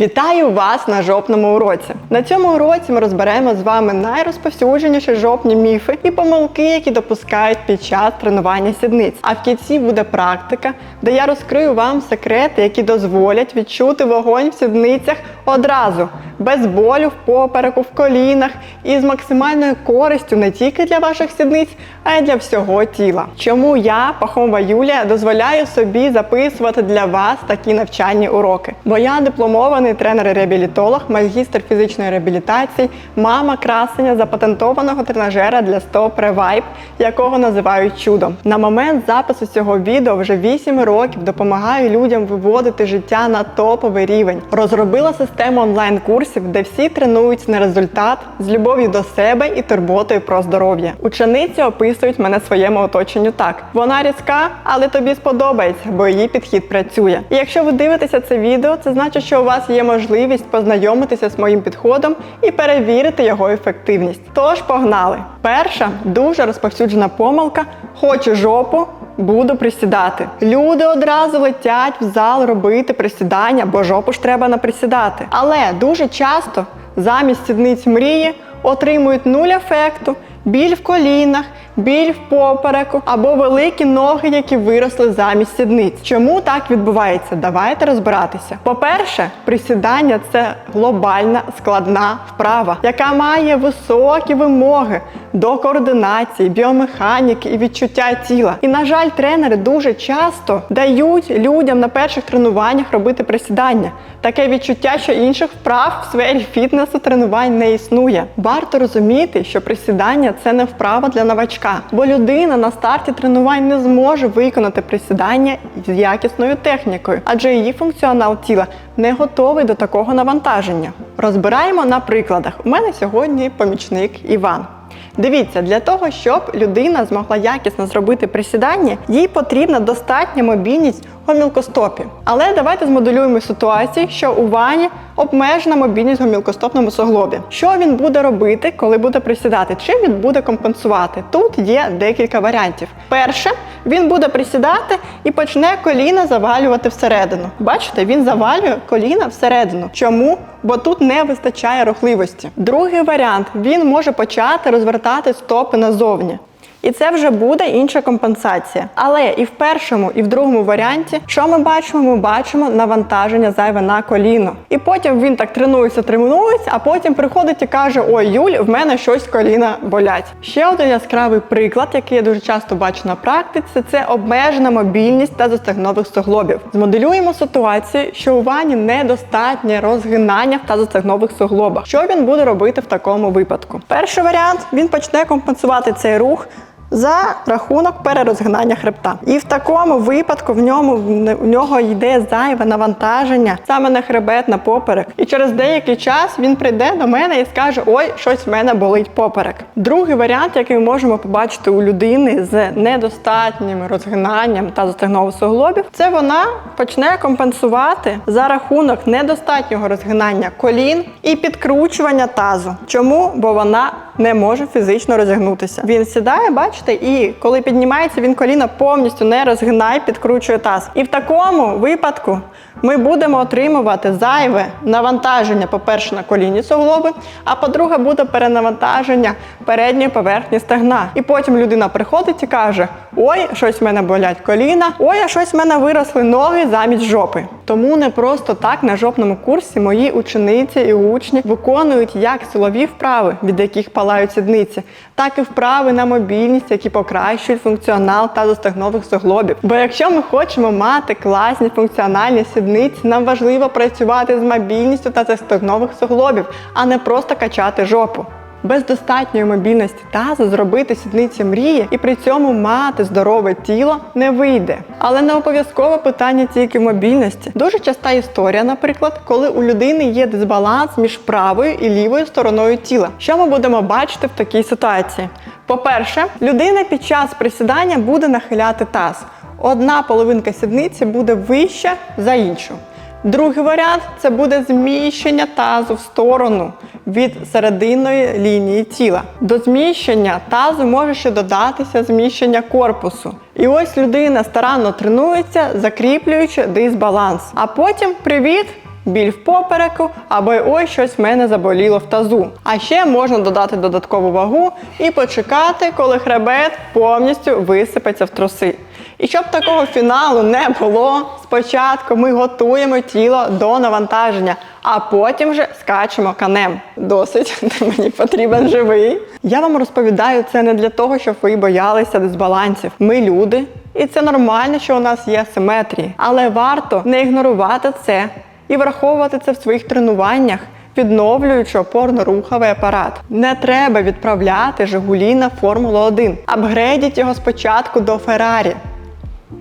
Вітаю вас на жопному уроці. На цьому уроці ми розберемо з вами найрозповсюдженіші жопні міфи і помилки, які допускають під час тренування сідниць. А в кінці буде практика, де я розкрию вам секрети, які дозволять відчути вогонь в сідницях одразу, без болю в попереку, в колінах і з максимальною користю не тільки для ваших сідниць, а й для всього тіла. Чому я, Пахомова Юлія, дозволяю собі записувати для вас такі навчальні уроки? Бо я дипломований тренер-реабілітолог, магістр фізичної реабілітації, мама красення запатентованого тренажера для стоп Revive, якого називають чудом. На момент запису цього відео вже 8 років допомагаю людям виводити життя на топовий рівень. Розробила систему онлайн-курсів, де всі тренуються на результат з любов'ю до себе і турботою про здоров'я. Учениці описують мене своєму оточенню так: вона різка, але тобі сподобається, бо її підхід працює. І якщо ви дивитеся це відео, це значить, що у вас є можливість познайомитися з моїм підходом і перевірити його ефективність. Тож погнали! Перша дуже розповсюджена помилка: хочу жопу. Буду присідати. Люди одразу летять в зал робити присідання, бо жопу ж треба наприсідати. Але дуже часто замість сідниць мрії отримують нуль ефекту, біль в колінах, біль в попереку або великі ноги, які виросли замість сідниць. Чому так відбувається? Давайте розбиратися. По-перше, присідання це глобальна складна вправа, яка має високі вимоги до координації, біомеханіки і відчуття тіла. І, на жаль, тренери дуже часто дають людям на перших тренуваннях робити присідання. Таке відчуття, що інших вправ в сфері фітнесу тренувань не існує. Варто розуміти, що присідання це не вправа для новачка, бо людина на старті тренувань не зможе виконати присідання з якісною технікою, адже її функціонал тіла не готовий до такого навантаження. Розбираємо на прикладах. У мене сьогодні помічник Іван. Дивіться, для того, щоб людина змогла якісно зробити присідання, їй потрібна достатня мобільність гомілкостопі. Але давайте змоделюємо ситуацію, що у Вані обмежена мобільність гомілкостопному суглобі. Що він буде робити, коли буде присідати? Чим він буде компенсувати? Тут є декілька варіантів. Перше, він буде присідати і почне коліна завалювати всередину. Бачите, він завалює коліна всередину. Чому? Бо тут не вистачає рухливості. Другий варіант він може почати розвертати стопи назовні. І це вже буде інша компенсація. Але і в першому, і в другому варіанті, що ми бачимо? Ми бачимо навантаження зайве на коліно. І потім він так тренується, тренується, а потім приходить і каже: Ой, Юль, в мене щось коліна болять. Ще один яскравий приклад, який я дуже часто бачу на практиці, це обмежена мобільність та застегнових суглобів. Змоделюємо ситуацію, що у вані недостатнє розгинання в тазостегнових суглобах. Що він буде робити в такому випадку? Перший варіант він почне компенсувати цей рух за рахунок перерозгинання хребта. І в такому випадку в ньому в нього йде зайве навантаження саме на хребет, на поперек. І через деякий час він прийде до мене і скаже: Ой, щось в мене болить поперек. Другий варіант, який ми можемо побачити у людини з недостатнім розгинанням та суглобів, це вона почне компенсувати за рахунок недостатнього розгинання колін і підкручування тазу. Чому? Бо вона не може фізично розігнутися. Він сідає, бачите, і коли піднімається, він коліна повністю не розгинає, підкручує таз. І в такому випадку ми будемо отримувати зайве навантаження, по-перше, на колінні суглоби, а по-друге, буде перенавантаження передньої поверхні стегна. І потім людина приходить і каже: Ой, щось в мене болять коліна, ой, а щось в мене виросли ноги замість жопи. Тому не просто так на жопному курсі мої учениці і учні виконують як силові вправи, від яких палають сідниці, так і вправи на мобільність, які покращують функціонал тазостегнових суглобів. Бо якщо ми хочемо мати класні функціональні сідниці, нам важливо працювати з мобільністю тазостегнових суглобів, а не просто качати жопу. Без достатньої мобільності тазу зробити сідниці мрії і при цьому мати здорове тіло не вийде. Але не обов'язково питання тільки мобільності. Дуже часта історія, наприклад, коли у людини є дисбаланс між правою і лівою стороною тіла. Що ми будемо бачити в такій ситуації? По-перше, людина під час присідання буде нахиляти таз. Одна половинка сідниці буде вища за іншу. Другий варіант це буде зміщення тазу в сторону від серединної лінії тіла. До зміщення тазу може ще додатися зміщення корпусу. І ось людина старанно тренується, закріплюючи дисбаланс. А потім привіт! біль в попереку або ось щось в мене заболіло в тазу. А ще можна додати додаткову вагу і почекати, коли хребет повністю висипеться в труси. І щоб такого фіналу не було, спочатку ми готуємо тіло до навантаження, а потім вже скачемо канем. Досить, мені потрібен живий. Я вам розповідаю це не для того, щоб ви боялися дисбалансів. Ми люди, і це нормально, що у нас є симетрії. Але варто не ігнорувати це і враховувати це в своїх тренуваннях. Відновлюючи опорно-руховий апарат. Не треба відправляти Жигулі на Формулу 1. Апгрейдіть його спочатку до Феррарі.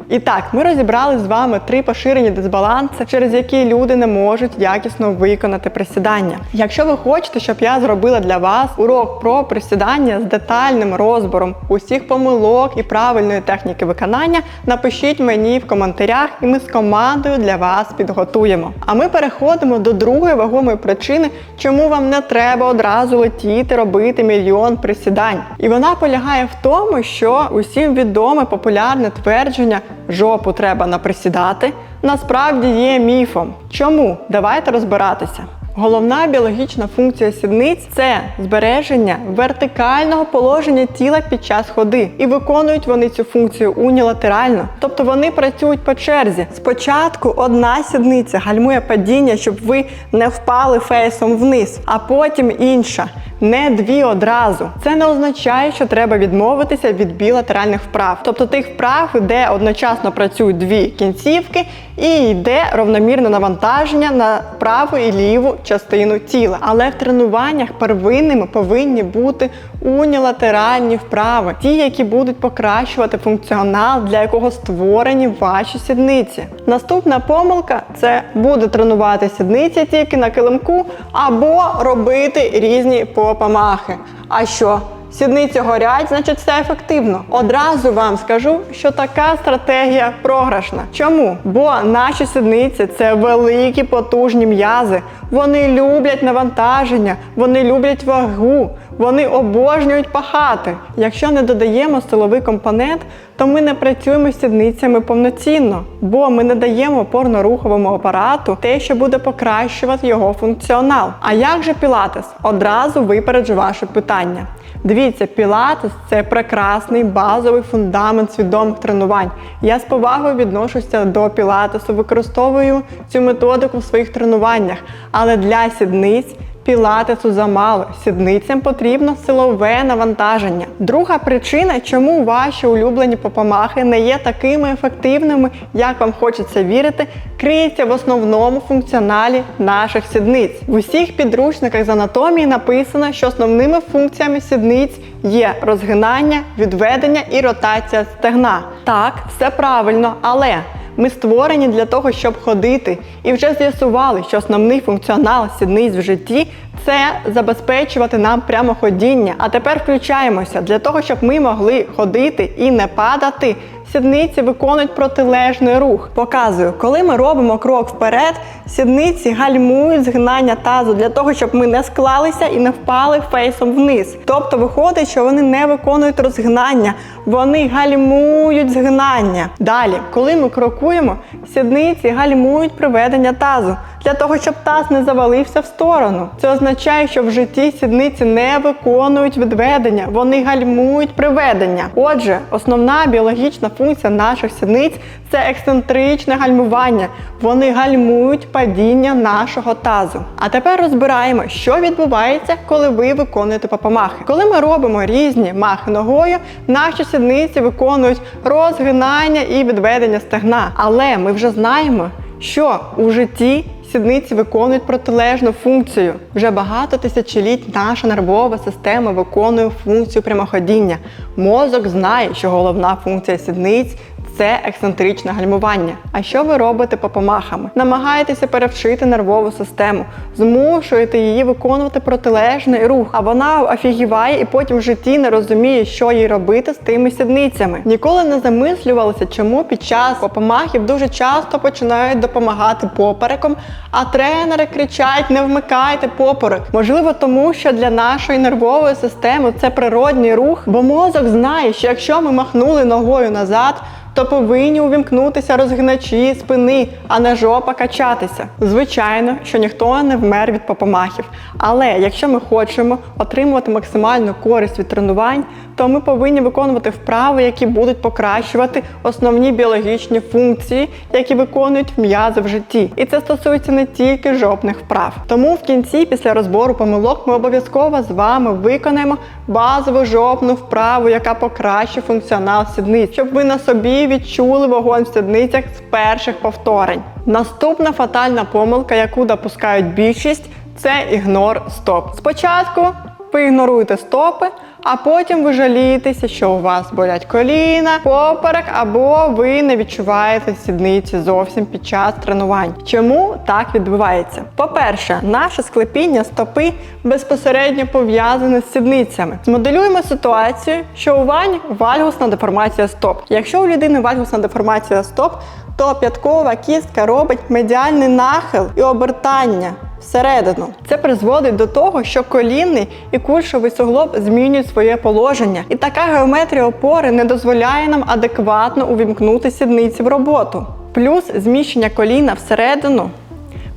І так, ми розібрали з вами три поширені дисбаланси, через які люди не можуть якісно виконати присідання. Якщо ви хочете, щоб я зробила для вас урок про присідання з детальним розбором усіх помилок і правильної техніки виконання, напишіть мені в коментарях, і ми з командою для вас підготуємо. А ми переходимо до другої вагомої причини, чому вам не треба одразу летіти робити мільйон присідань. І вона полягає в тому, що усім відоме популярне твердження жопу треба наприсідати, насправді є міфом. Чому? Давайте розбиратися. Головна біологічна функція сідниць це збереження вертикального положення тіла під час ходи. І виконують вони цю функцію унілатерально. Тобто вони працюють по черзі. Спочатку одна сідниця гальмує падіння, щоб ви не впали фейсом вниз, а потім інша. Не дві одразу. Це не означає, що треба відмовитися від білатеральних вправ, тобто тих вправ, де одночасно працюють дві кінцівки і йде равномірне навантаження на праву і ліву частину тіла. Але в тренуваннях первинними повинні бути унілатеральні вправи, ті, які будуть покращувати функціонал, для якого створені ваші сідниці. Наступна помилка це буде тренувати сідниці тільки на килимку або робити різні попамахи. А що? Сідниці горять, значить все ефективно. Одразу вам скажу, що така стратегія програшна. Чому? Бо наші сідниці це великі потужні м'язи. Вони люблять навантаження, вони люблять вагу, вони обожнюють пахати. Якщо не додаємо силовий компонент, то ми не працюємо з сідницями повноцінно, бо ми не даємо опорно-руховому апарату те, що буде покращувати його функціонал. А як же пілатес? Одразу випереджу ваше питання. Дивіться, пілатес це прекрасний базовий фундамент свідомих тренувань. Я з повагою відношуся до пілатесу, використовую цю методику в своїх тренуваннях, але для сідниць. Пілатесу замало, сідницям потрібно силове навантаження. Друга причина, чому ваші улюблені попамахи не є такими ефективними, як вам хочеться вірити, криється в основному функціоналі наших сідниць. В усіх підручниках з анатомії написано, що основними функціями сідниць є розгинання, відведення і ротація стегна. Так, все правильно, але ми створені для того, щоб ходити, і вже з'ясували, що основний функціонал сідниць в житті це забезпечувати нам прямоходіння. А тепер включаємося для того, щоб ми могли ходити і не падати. Сідниці виконують протилежний рух. Показую, коли ми робимо крок вперед, сідниці гальмують згинання тазу для того, щоб ми не склалися і не впали фейсом вниз. Тобто виходить, що вони не виконують розгинання, вони гальмують згинання. Далі, коли ми крокуємо, сідниці гальмують приведення тазу для того, щоб таз не завалився в сторону. Це означає, що в житті сідниці не виконують відведення, вони гальмують приведення. Отже, основна біологічна функція наших сідниць це ексцентричне гальмування. Вони гальмують падіння нашого тазу. А тепер розбираємо, що відбувається, коли ви виконуєте папамахи. Коли ми робимо різні махи ногою, наші сідниці виконують розгинання і відведення стегна. Але ми вже знаємо, що у житті Сідниці виконують протилежну функцію. Вже багато тисячоліть наша нервова система виконує функцію прямоходіння. Мозок знає, що головна функція сідниць це ексцентричне гальмування. А що ви робите попомахами? Намагаєтеся перевчити нервову систему, змушуєте її виконувати протилежний рух, а вона офігіває і потім в житті не розуміє, що їй робити з тими сідницями. Ніколи не замислювалися, чому під час попомахів дуже часто починають допомагати попереком, а тренери кричать: не вмикайте поперек. Можливо, тому що для нашої нервової системи це природній рух, бо мозок знає, що якщо ми махнули ногою назад то повинні увімкнутися розгиначі спини, а не жопа качатися. Звичайно, що ніхто не вмер від попомахів. Але якщо ми хочемо отримувати максимальну користь від тренувань, то ми повинні виконувати вправи, які будуть покращувати основні біологічні функції, які виконують м'язи в житті. І це стосується не тільки жопних вправ. Тому в кінці, після розбору помилок, ми обов'язково з вами виконаємо базову жопну вправу, яка покращить функціонал сідниць, щоб ви на собі відчули вогонь в сідницях з перших повторень. Наступна фатальна помилка, яку допускають більшість, це ігнор стоп. Спочатку ви ігноруєте стопи, а потім ви жалієтеся, що у вас болять коліна, поперек, або ви не відчуваєте сідниці зовсім під час тренувань. Чому так відбувається? По-перше, наше склепіння стопи безпосередньо пов'язане з сідницями. Змоделюємо ситуацію, що у вані вальгусна деформація стоп. Якщо у людини вальгусна деформація стоп, то п'яткова кістка робить медіальний нахил і обертання всередину. Це призводить до того, що колінний і кульшовий суглоб змінюють своє положення, і така геометрія опори не дозволяє нам адекватно увімкнути сідниці в роботу. Плюс зміщення коліна всередину.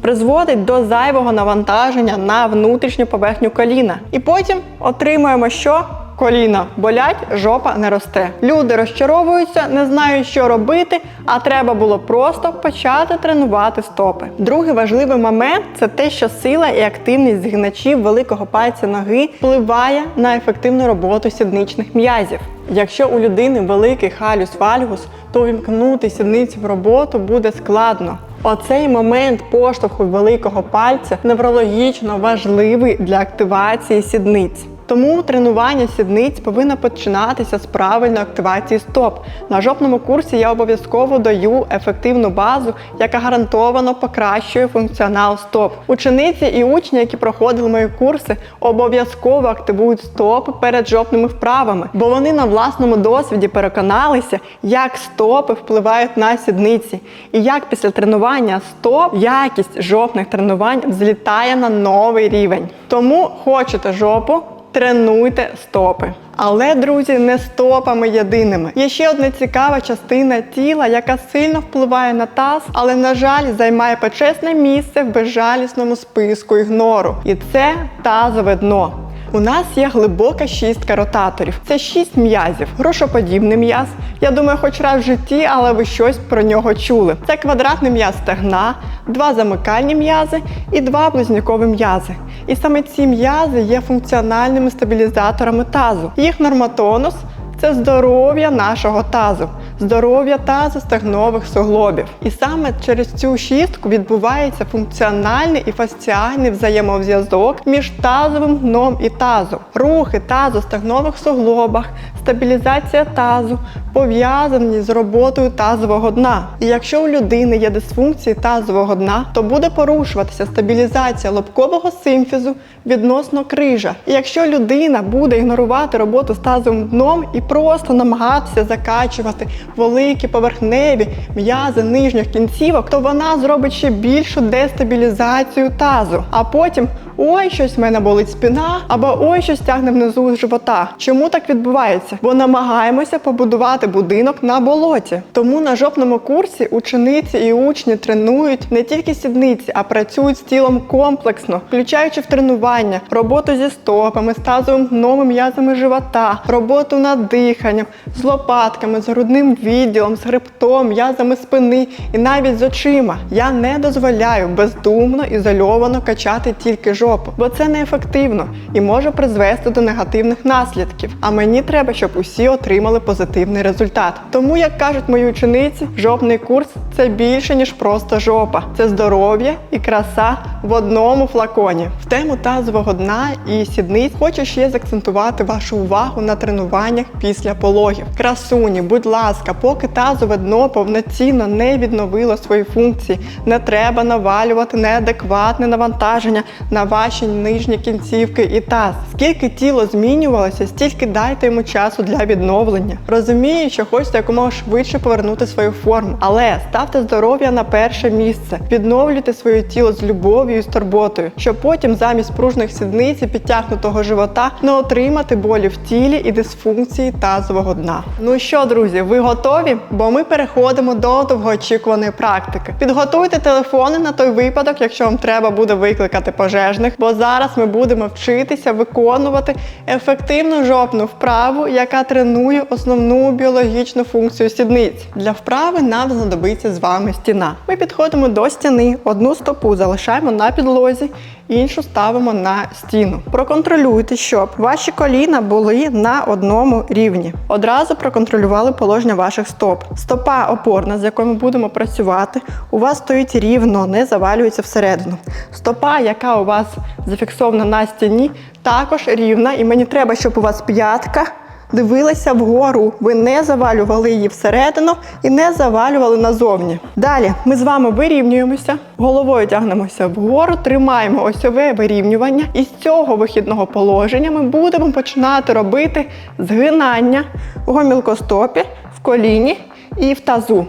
Призводить до зайвого навантаження на внутрішню поверхню коліна. І потім отримуємо, що коліна болять, жопа не росте. Люди розчаровуються, не знають, що робити, а треба було просто почати тренувати стопи. Другий важливий момент це те, що сила і активність згиначів великого пальця ноги впливає на ефективну роботу сідничних м'язів. Якщо у людини великий халюс вальгус, то увімкнути сідниці в роботу буде складно. Оцей момент поштовху великого пальця неврологічно важливий для активації сідниць. Тому тренування сідниць повинно починатися з правильної активації стоп. На жопному курсі я обов'язково даю ефективну базу, яка гарантовано покращує функціонал стоп. Учениці і учні, які проходили мої курси, обов'язково активують стопи перед жопними вправами, бо вони на власному досвіді переконалися, як стопи впливають на сідниці, і як після тренування стоп якість жопних тренувань взлітає на новий рівень. Тому хочете жопу. Тренуйте стопи. Але, друзі, не стопами єдиними. Є ще одна цікава частина тіла, яка сильно впливає на таз, але, на жаль, займає почесне місце в безжалісному списку ігнору. І це тазове дно. У нас є глибока шістка ротаторів. Це шість м'язів, грошоподібний м'яз. Я думаю, хоч раз в житті, але ви щось про нього чули. Це квадратний м'яз стегна, два замикальні м'язи і два близнюкові м'язи. І саме ці м'язи є функціональними стабілізаторами тазу. Їх норматонус це здоров'я нашого тазу, здоров'я тазу стегнових суглобів. І саме через цю шістку відбувається функціональний і фасціальний взаємозв'язок між тазовим дном і тазом. Рухи тазу стегнових суглобах, стабілізація тазу пов'язані з роботою тазового дна. І якщо у людини є дисфункції тазового дна, то буде порушуватися стабілізація лобкового симфізу відносно крижа. І якщо людина буде ігнорувати роботу з тазовим дном і просто намагатися закачувати великі поверхневі м'язи нижніх кінцівок, то вона зробить ще більшу дестабілізацію тазу. А потім ой, щось в мене болить спина, або ой, щось тягне внизу з живота. Чому так відбувається? Бо намагаємося побудувати будинок на болоті. Тому на жопному курсі учениці і учні тренують не тільки сідниці, а працюють з тілом комплексно, включаючи в тренування, роботу зі стопами, з тазовим дном м'язами живота, роботу над диханням, з лопатками, з грудним відділом, з хребтом, м'язами спини і навіть з очима. Я не дозволяю бездумно ізольовано качати тільки жопу, бо це неефективно і може призвести до негативних наслідків. А мені треба, щоб усі отримали позитивний результат. Тому, як кажуть мої учениці, жопний курс це більше ніж просто жопа. Це здоров'я і краса в одному флаконі. В тему тазового дна і сідниць хочу ще закцентувати вашу увагу на тренуваннях після пологів. Красуні, будь ласка, поки тазове дно повноцінно не відновило свої функції, не треба навалювати неадекватне навантаження на ваші нижні кінцівки і таз. Скільки тіло змінювалося, стільки дайте йому часу для відновлення. Розумію, що хочете якомога швидше повернути свою форму, але ставте здоров'я на перше місце, відновлюйте своє тіло з любов'ю і з турботою, щоб потім замість пружних сідниць і підтягнутого живота не отримати болі в тілі і дисфункції тазового дна. Ну що, друзі, ви готові? Бо ми переходимо до довгоочікуваної практики. Підготуйте телефони на той випадок, якщо вам треба буде викликати пожежних, бо зараз ми будемо вчитися виконувати ефективну жопну вправу, яка тренує основну біологічну функцію сідниць. Для вправи нам знадобиться з вами стіна. Ми підходимо до стіни, одну стопу залишаємо на підлозі. Іншу ставимо на стіну. Проконтролюйте, щоб ваші коліна були на одному рівні. Одразу проконтролювали положення ваших стоп. Стопа опорна, з якою ми будемо працювати, у вас стоїть рівно, не завалюється всередину. Стопа, яка у вас зафіксована на стіні, також рівна, і мені треба, щоб у вас п'ятка дивилася вгору. Ви не завалювали її всередину і не завалювали назовні. Далі ми з вами вирівнюємося, головою тягнемося вгору, тримаємо осьове вирівнювання. І з цього вихідного положення ми будемо починати робити згинання в гомілкостопі, в коліні і в тазу.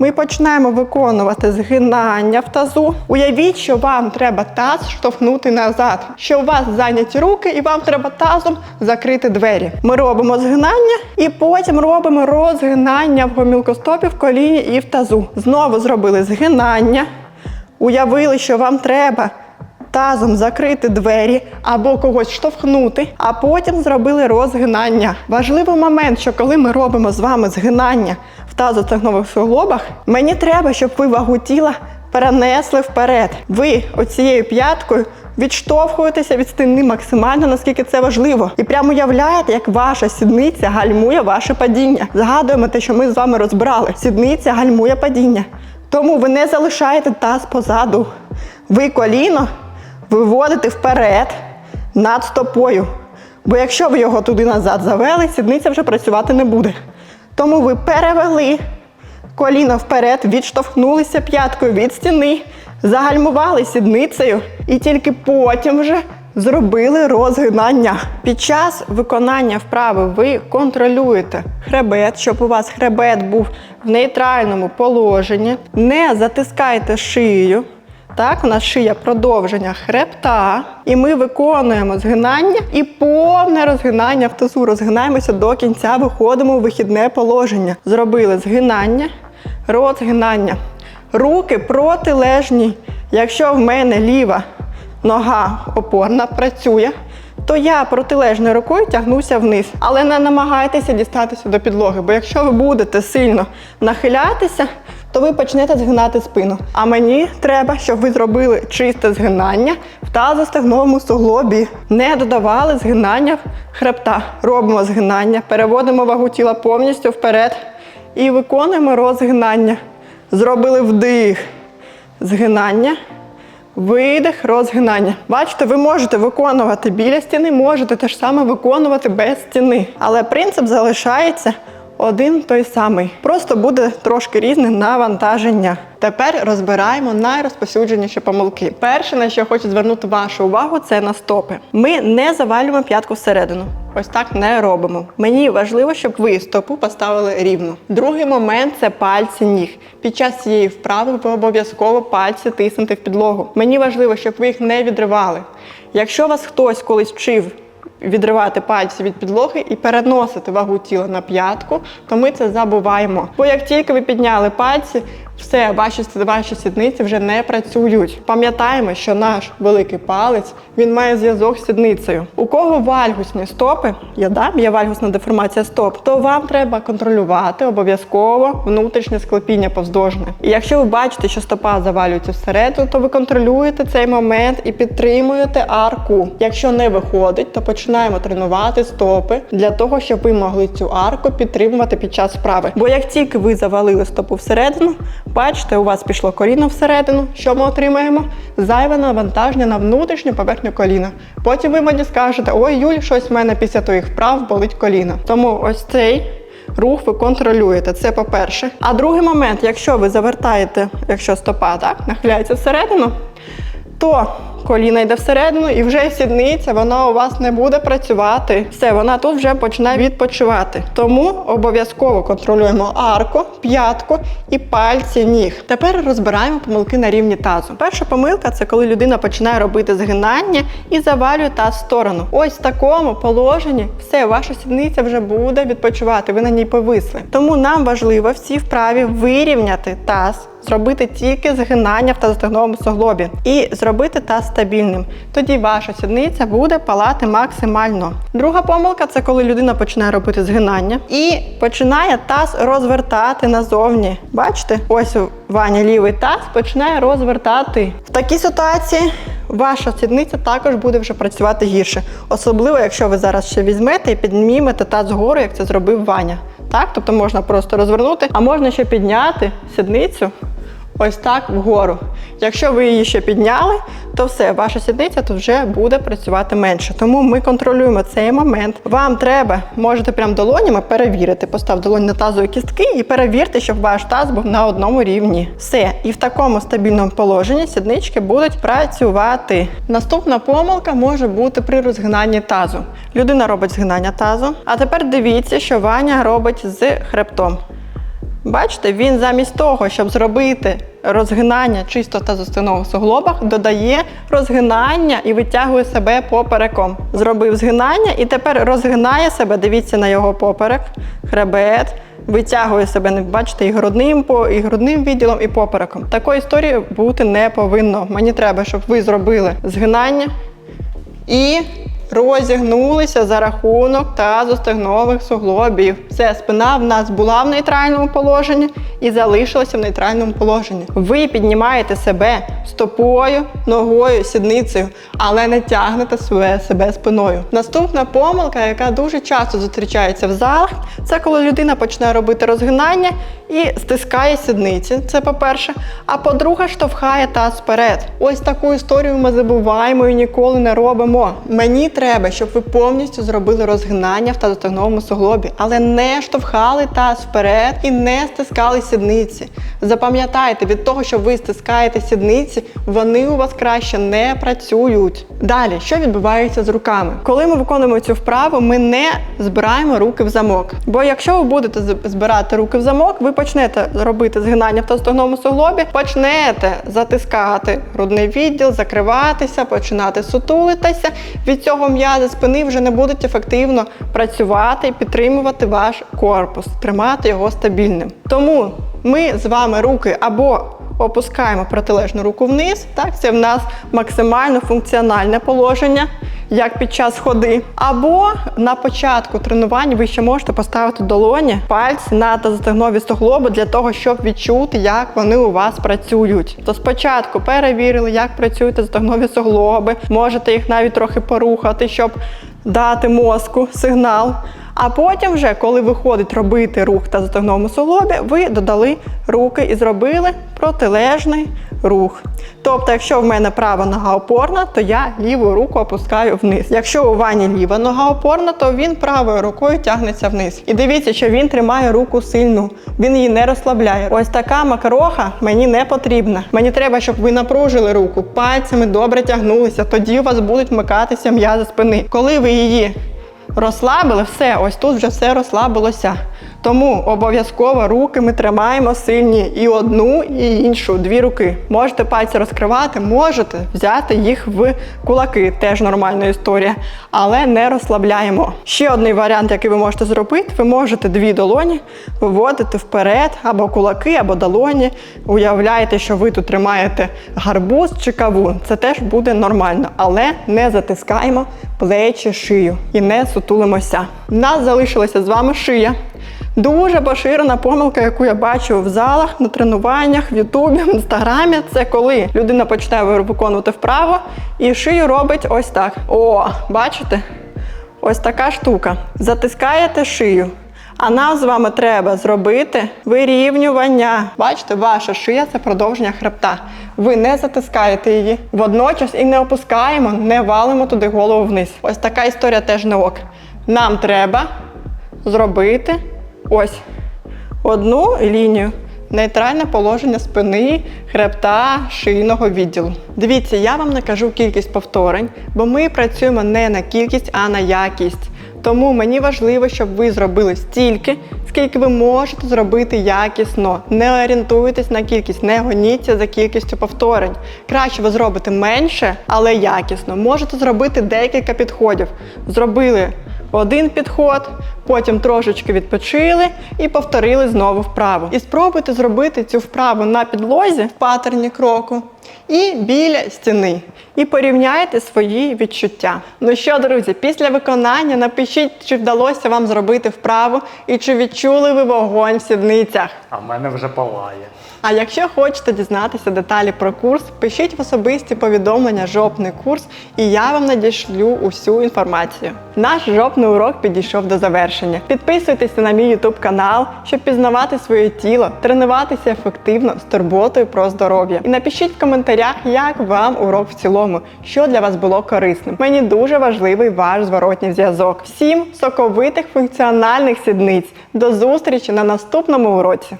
Ми починаємо виконувати згинання в тазу. Уявіть, що вам треба таз штовхнути назад, що у вас зайняті руки, і вам треба тазом закрити двері. Ми робимо згинання і потім робимо розгинання в гомілкостопі, в коліні і в тазу. Знову зробили згинання. Уявили, що вам треба тазом закрити двері або когось штовхнути, а потім зробили розгинання. Важливий момент, що коли ми робимо з вами згинання в тазостегнових суглобах, мені треба, щоб ви вагу тіла перенесли вперед. Ви оцією п'яткою відштовхуєтеся від стіни максимально, наскільки це важливо. І прямо уявляєте, як ваша сідниця гальмує ваше падіння. Згадуємо те, що ми з вами розбирали. Сідниця гальмує падіння. Тому ви не залишаєте таз позаду. Ви коліно виводите вперед над стопою. Бо якщо ви його туди назад завели, сідниця вже працювати не буде. Тому ви перевели коліно вперед, відштовхнулися п'яткою від стіни, загальмували сідницею і тільки потім вже зробили розгинання. Під час виконання вправи ви контролюєте хребет, щоб у вас хребет був в нейтральному положенні. Не затискайте шию. Так, у нас шия продовження хребта, і ми виконуємо згинання і повне розгинання в тазу. Розгинаємося до кінця, виходимо у вихідне положення. Зробили згинання, розгинання. Руки протилежні. Якщо в мене ліва нога опорна працює, то я протилежною рукою тягнуся вниз. Але не намагайтеся дістатися до підлоги, бо якщо ви будете сильно нахилятися, то ви почнете згинати спину. А мені треба, щоб ви зробили чисте згинання в тазостегновому суглобі. Не додавали згинання хребта. Робимо згинання, переводимо вагу тіла повністю вперед і виконуємо розгинання. Зробили вдих, згинання. Видих, розгинання. Бачите, ви можете виконувати біля стіни, можете те ж саме виконувати без стіни. Але принцип залишається один той самий. Просто буде трошки різне навантаження. Тепер розбираємо найрозповсюдженіші помилки. Перше, на що я хочу звернути вашу увагу, це на стопи. Ми не завалюємо п'ятку всередину. Ось так не робимо. Мені важливо, щоб ви стопу поставили рівно. Другий момент це пальці ніг. Під час цієї вправи ви обов'язково пальці тиснете в підлогу. Мені важливо, щоб ви їх не відривали. Якщо вас хтось колись вчив відривати пальці від підлоги і переносити вагу тіла на п'ятку, то ми це забуваємо. Бо як тільки ви підняли пальці, все, ваші, ваші сідниці вже не працюють. Пам'ятаємо, що наш великий палець він має зв'язок з сідницею. У кого вальгусні стопи, я дам, є вальгусна деформація стоп, то вам треба контролювати обов'язково внутрішнє склепіння повздовжне. І якщо ви бачите, що стопа завалюється всередину, то ви контролюєте цей момент і підтримуєте арку. Якщо не виходить, то починаємо тренувати стопи для того, щоб ви могли цю арку підтримувати під час вправи. Бо як тільки ви завалили стопу всередину, Бачите, у вас пішло коліно всередину. Що ми отримаємо? Зайве навантаження на внутрішню поверхню коліна. Потім ви мені скажете, ой, Юль, щось в мене після твоїх вправ болить коліно. Тому ось цей. Рух ви контролюєте, це по-перше. А другий момент, якщо ви завертаєте, якщо стопа так, нахиляється всередину, то коліна йде всередину, і вже сідниця, вона у вас не буде працювати. Все, вона тут вже починає відпочивати. Тому обов'язково контролюємо арку, п'ятку і пальці ніг. Тепер розбираємо помилки на рівні тазу. Перша помилка це коли людина починає робити згинання і завалює таз в сторону. Ось в такому положенні все, ваша сідниця вже буде відпочивати. Ви на ній повисли. Тому нам важливо в цій вправі вирівняти таз. Зробити тільки згинання в тазостегновому суглобі і зробити таз стабільним. Тоді ваша сідниця буде палати максимально. Друга помилка це коли людина починає робити згинання і починає таз розвертати назовні. Бачите, ось Ваня лівий таз починає розвертати. В такій ситуації ваша сідниця також буде вже працювати гірше, особливо якщо ви зараз ще візьмете і піднімете таз вгору, як це зробив Ваня. Так, тобто можна просто розвернути, а можна ще підняти сідницю ось так вгору. Якщо ви її ще підняли, то все, ваша сідниця тут вже буде працювати менше. Тому ми контролюємо цей момент. Вам треба, можете прям долонями перевірити, постав долонь на тазові кістки і перевірте, щоб ваш таз був на одному рівні. Все, і в такому стабільному положенні сіднички будуть працювати. Наступна помилка може бути при розгинанні тазу. Людина робить згинання тазу. А тепер дивіться, що Ваня робить з хребтом. Бачите, він замість того, щоб зробити розгинання чисто тазостегнових суглобах, додає розгинання і витягує себе попереком. Зробив згинання і тепер розгинає себе. Дивіться на його поперек, хребет. Витягує себе, не бачите, і грудним, і грудним відділом, і попереком. Такої історії бути не повинно. Мені треба, щоб ви зробили згинання і розігнулися за рахунок тазостегнових суглобів. Все, спина в нас була в нейтральному положенні і залишилася в нейтральному положенні. Ви піднімаєте себе стопою, ногою, сідницею, але не тягнете себе, себе спиною. Наступна помилка, яка дуже часто зустрічається в залах, це коли людина починає робити розгинання і стискає сідниці. Це по-перше. А по-друге, штовхає таз вперед. Ось таку історію ми забуваємо і ніколи не робимо. Мені треба, щоб ви повністю зробили розгинання в тазостегновому суглобі, але не штовхали таз вперед і не стискали сідниці. Запам'ятайте, від того, що ви стискаєте сідниці, вони у вас краще не працюють. Далі, що відбувається з руками? Коли ми виконуємо цю вправу, ми не збираємо руки в замок. Бо якщо ви будете збирати руки в замок, ви почнете робити згинання в тазостегновому суглобі, почнете затискати грудний відділ, закриватися, починати сутулитися. Від цього м'язи спини вже не будуть ефективно працювати і підтримувати ваш корпус, тримати його стабільним. Тому ми з вами руки або опускаємо протилежну руку вниз, так це в нас максимально функціональне положення, як під час ходи. Або на початку тренувань ви ще можете поставити долоні, пальці на тазостегнові суглоби для того, щоб відчути, як вони у вас працюють. То спочатку перевірили, як працюють тазостегнові суглоби, можете їх навіть трохи порухати, щоб дати мозку сигнал. А потім, вже, коли виходить робити рух та затягному суглобі, ви додали руки і зробили протилежний рух. Тобто, якщо в мене права нога опорна, то я ліву руку опускаю вниз. Якщо у Вані ліва нога опорна, то він правою рукою тягнеться вниз. І дивіться, що він тримає руку сильну, він її не розслабляє. Ось така макроха мені не потрібна. Мені треба, щоб ви напружили руку, пальцями добре тягнулися. Тоді у вас будуть вмикатися м'язи спини. Коли ви її розслабили, все, ось тут вже все розслабилося. Тому обов'язково руки ми тримаємо сильні і одну, і іншу, дві руки. Можете пальці розкривати, можете взяти їх в кулаки, теж нормальна історія, але не розслабляємо. Ще один варіант, який ви можете зробити, ви можете дві долоні виводити вперед, або кулаки, або долоні. Уявляєте, що ви тут тримаєте гарбуз чи кавун. Це теж буде нормально, але не затискаємо плечі, шию і не сутулимося. У нас залишилася з вами шия. Дуже поширена помилка, яку я бачу в залах, на тренуваннях, в Ютубі, в інстаграмі. Це коли людина починає виконувати вправо і шию робить ось так. О, бачите? Ось така штука. Затискаєте шию. А нам з вами треба зробити вирівнювання. Бачите, ваша шия це продовження хребта. Ви не затискаєте її водночас і не опускаємо, не валимо туди голову вниз. Ось така історія теж не ок. Нам треба зробити ось одну лінію. нейтральне положення спини, хребта, шийного відділу. Дивіться, я вам не кажу кількість повторень, бо ми працюємо не на кількість, а на якість. Тому мені важливо, щоб ви зробили стільки, скільки ви можете зробити якісно. Не орієнтуйтесь на кількість, не гоніться за кількістю повторень. Краще ви зробите менше, але якісно. Можете зробити декілька підходів. Зробили один підход, потім трошечки відпочили і повторили знову вправу. І спробуйте зробити цю вправу на підлозі в патерні кроку і біля стіни. І порівняйте свої відчуття. Ну що, друзі, після виконання напишіть, чи вдалося вам зробити вправу і чи відчули ви вогонь в сідницях. А в мене вже палає. А якщо хочете дізнатися деталі про курс, пишіть в особисті повідомлення жопний курс, і я вам надішлю усю інформацію. Наш жопний урок підійшов до завершення. Підписуйтеся на мій YouTube канал, щоб пізнавати своє тіло, тренуватися ефективно з турботою про здоров'я. І напишіть в коментарях, як вам урок в цілому, що для вас було корисним. Мені дуже важливий ваш зворотній зв'язок. Всім соковитих функціональних сідниць. До зустрічі на наступному уроці.